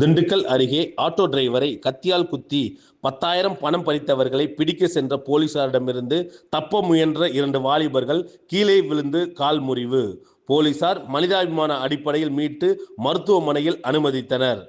திண்டுக்கல் அருகே ஆட்டோ டிரைவரை கத்தியால் குத்தி பத்தாயிரம் பணம் பறித்தவர்களை பிடிக்க சென்ற போலீசாரிடமிருந்து தப்ப முயன்ற இரண்டு வாலிபர்கள் கீழே விழுந்து கால் முறிவு. போலீசார் மனிதாபிமான அடிப்படையில் மீட்டு மருத்துவமனையில் அனுமதித்தனர்.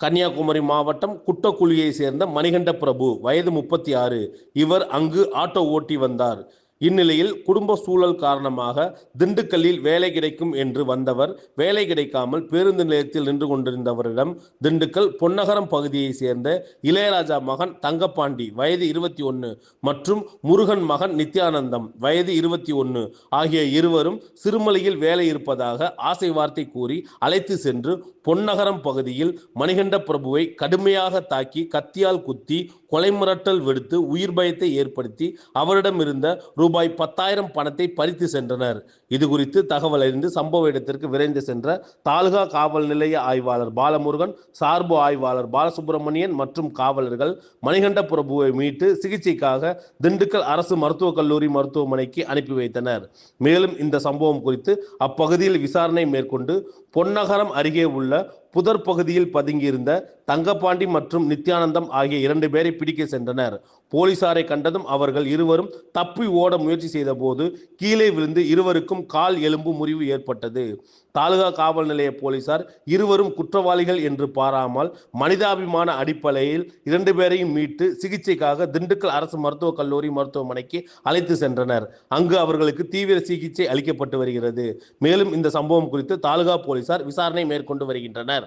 கன்னியாகுமரி மாவட்டம் குட்டக்குழியை சேர்ந்த மணிகண்ட பிரபு வயது முப்பத்தி ஆறு. இவர் அங்கு ஆட்டோ ஓட்டி வந்தார். இந்நிலையில் குடும்ப சூழல் காரணமாக திண்டுக்கல்லில் வேலை கிடைக்கும் என்று வந்தவர் வேலை கிடைக்காமல் பேருந்து நிலையத்தில் நின்று கொண்டிருந்தவரிடம் திண்டுக்கல் பொன்னகரம் பகுதியை சேர்ந்த இளையராஜா மகன் தங்கப்பாண்டி வயது இருபத்தி ஒன்று மற்றும் முருகன் மகன் நித்யானந்தம் வயது இருபத்தி ஒன்று ஆகிய இருவரும் சிறுமலையில் வேலை இருப்பதாக ஆசை வார்த்தை கூறி அழைத்து சென்று பொன்னகரம் பகுதியில் மணிகண்ட பிரபுவை கடுமையாக தாக்கி கத்தியால் குத்தி கொலை மிரட்டல் விடுத்து உயிர் பயத்தை ஏற்படுத்தி அவரிடம் இருந்த ரூ. ரூபாய் பத்தாயிரம் பணத்தை பறித்து சென்றனர். இது குறித்து தகவல் அறிந்து சம்பவ இடத்திற்கு விரைந்து சென்ற தாலுகா காவல் நிலைய ஆய்வாளர் பாலமுருகன் சார்பு ஆய்வாளர் பாலசுப்பிரமணியன் மற்றும் காவலர்கள் மணிகண்ட பிரபுவை மீட்டு சிகிச்சைக்காக திண்டுக்கல் அரசு மருத்துவக் கல்லூரி மருத்துவமனைக்கு அனுப்பி வைத்தனர். மேலும் இந்த சம்பவம் குறித்து அப்பகுதியில் விசாரணை மேற்கொண்டு பொன்னகரம் அருகே உள்ள புதர் பகுதியில் பதுங்கியிருந்த தங்கப்பாண்டி மற்றும் நித்யானந்தம் ஆகிய இரண்டு பேரை பிடிக்க சென்றனர். போலீசாரை கண்டதும் அவர்கள் இருவரும் தப்பி ஓட முயற்சி செய்தபோது கீழே விழுந்து இருவருக்கும் கால் எலும்பு முறிவு ஏற்பட்டது. தாலுகா காவல் நிலைய போலீசார் இருவரும் குற்றவாளிகள் என்று பாராமல் மனிதாபிமான அடிப்படையில் இரண்டு பேரையும் மீட்டு சிகிச்சைக்காக திண்டுக்கல் அரசு மருத்துவக் கல்லூரி மருத்துவமனைக்கு அழைத்து சென்றனர். அங்கு அவர்களுக்கு தீவிர சிகிச்சை அளிக்கப்பட்டு வருகிறது. மேலும் இந்த சம்பவம் குறித்து தாலுகா போலீசார் விசாரணை மேற்கொண்டு வருகின்றனர்.